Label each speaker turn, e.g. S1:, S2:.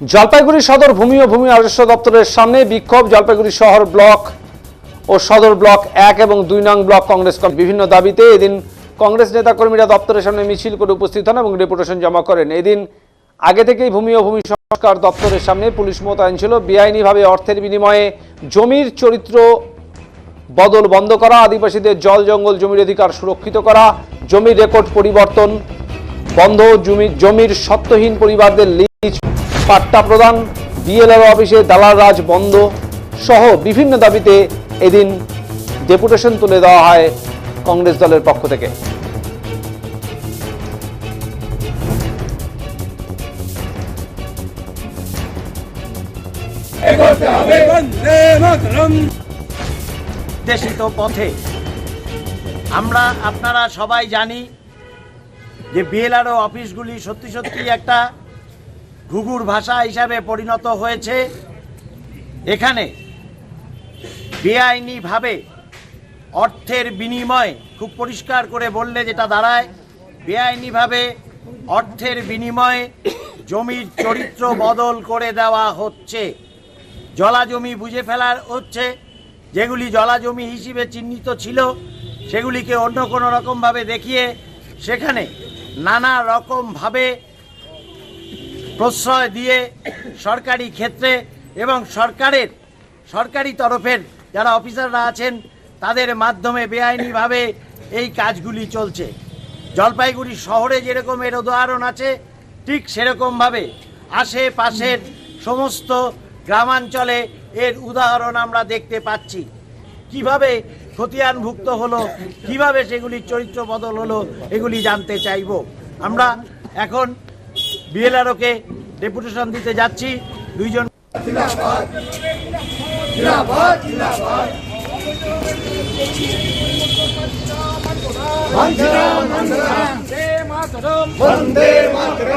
S1: জলপাইগুড়ি সদর ভূমি ও ভূমি রাজস্ব দপ্তরের সামনে বিক্ষোভ। জলপাইগুড়ি শহর ব্লক ও সদর ব্লক এক এবং দুই নং ব্লক কংগ্রেস বিভিন্ন দাবিতে এদিন কংগ্রেস নেতাকর্মীরা দপ্তরের সামনে মিছিল করে উপস্থিত হন এবং ডেপুটেশন জমা করেন। এদিন আগে থেকেই ভূমি ও ভূমি সংস্কার দপ্তরের সামনে পুলিশ মোতায়েন ছিল। বেআইনিভাবে অর্থের বিনিময়ে জমির চরিত্র বদল বন্ধ করা, আদিবাসীদের জল জঙ্গল জমির অধিকার সুরক্ষিত করা, জমির রেকর্ড পরিবর্তন বন্ধ জমি জমির সত্ত্বহীন পরিবারদের লিজ, পাট্টা প্রদান বিএলআর অফিসে দালাল রাজ বন্ধ সহ বিভিন্ন দাবিতে এদিন ডেপুটেশন তুলে দেওয়া হয় কংগ্রেস দলের পক্ষ থেকে।
S2: নির্দেশিত পথে। আমরা, আপনারা সবাই জানি যে বিএলআরও অফিসগুলি সত্যি সত্যি একটা ঘুঘুর ভাষা হিসাবে পরিণত হয়েছে। এখানে বেআইনিভাবে অর্থের বিনিময় খুব পরিষ্কার করে বললে যেটা দাঁড়ায়, বেআইনিভাবে অর্থের বিনিময়ে জমির চরিত্র বদল করে দেওয়া হচ্ছে। জলা জমি বুঝে ফেলার হচ্ছে, যেগুলি জলা জমি হিসেবে চিহ্নিত ছিল, সেগুলিকে অন্য কোনো রকমভাবে দেখিয়ে সেখানে নানা রকমভাবে প্রশ্রয় দিয়ে সরকারি ক্ষেত্রে এবং সরকারের, সরকারি তরফের যারা অফিসাররা আছেন, তাদের মাধ্যমে বেআইনিভাবে এই কাজগুলি চলছে। জলপাইগুড়ি শহরে যেরকম এর উদাহরণ আছে, ঠিক সেরকমভাবে আশেপাশের সমস্ত গ্রামাঞ্চলে এর উদাহরণ আমরা দেখতে পাচ্ছি। কীভাবে খতিয়ানভুক্ত হলো কীভাবে সেগুলির চরিত্র বদল হলো এগুলি জানতে চাইব। আমরা এখন বিএলআরওকে ডেপুটেশন দিতে যাচ্ছি। দুইজন
S3: বন্দে মাতরম।